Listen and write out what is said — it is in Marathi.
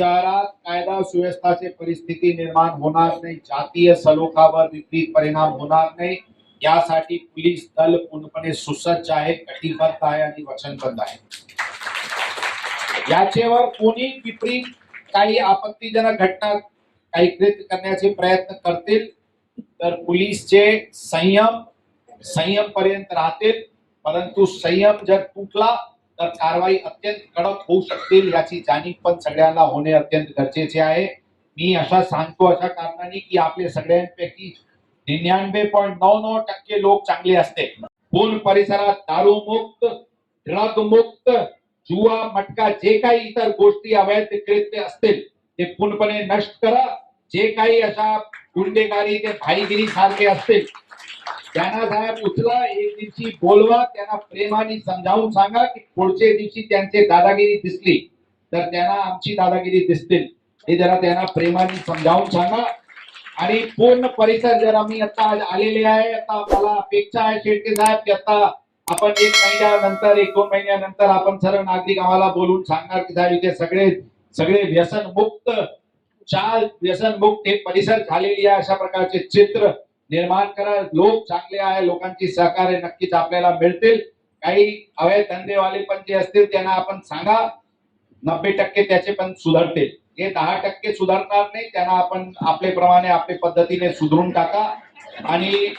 शहरात कायदा सुव्यवस्थाची परिस्थिती निर्माण होणार नाही जातीय सलोखावर विपरीत परिणाम होणार नाही. यासाठी पोलीस दल पूर्णपणे सुसज्ज आहे कटिबद्ध आहे आणि वचनबद्ध आहे. याचेवर कोणी विपरीत काही आपत्तीजनक घटना काही कृत्य करण्याचे प्रयत्न करतील तर पोलीसचे संयम संयम पर्यंत राहतील. परंतु संयम जर तुटला तर कारवाई अत्यंत कडक होऊ शकतील याची जाणीव पण सगळ्यांना होणे अत्यंत गरजेचे आहे. मी अशा सांगतो अशा कारणाने की आपले सगळ्यांपैकी निन्यानवे पॉईंट नऊ नऊ टक्के लोक चांगले असते. पूर्ण परिसरात दारू मुक्त ड्रग मुक्त जुवा मटका जे काही इतर गोष्टी अवैध कृत्य असतील ते पूर्णपणे नष्ट करा. जे काही अशा गुंडेगारी ते भाईगिरी सारखे असतील त्यांना साहेब उचला एक दिवशी बोलवा त्यांना प्रेमाने समजावून सांगा की पुढच्या दिवशी त्यांचे दादागिरी दिसली तर त्यांना आमची दादागिरी दिसतील. हे जरा त्यांना प्रेमाने समजावून सांगा. आणि पूर्ण परिसर जर आम्ही आता आलेले आहे आता मला अपेक्षा आहे शेट्टी साहेब की आता आपण एक महिन्यानंतर एक दोन महिन्यानंतर आपण सर्व नागरिक आम्हाला बोलून सांगणार की साहेब इथे सगळे सगळे व्यसन मुक्त चाल व्यसन मुक्त हे परिसर झालेली आहे अशा प्रकारचे चित्र. निर्माण करा. लोक चांगले आहे लोकांची सहकार्य नक्कीच आपल्याला मिळतील. काही अवैध धंदेवाले पण जे असतील त्यांना आपण सांगा. नब्बे टक्के त्याचे पण सुधारतील. हे दहा टक्के सुधारणार नाही त्यांना आपण आपल्या प्रमाणे आपल्या पद्धतीने सुधरून टाका. आणि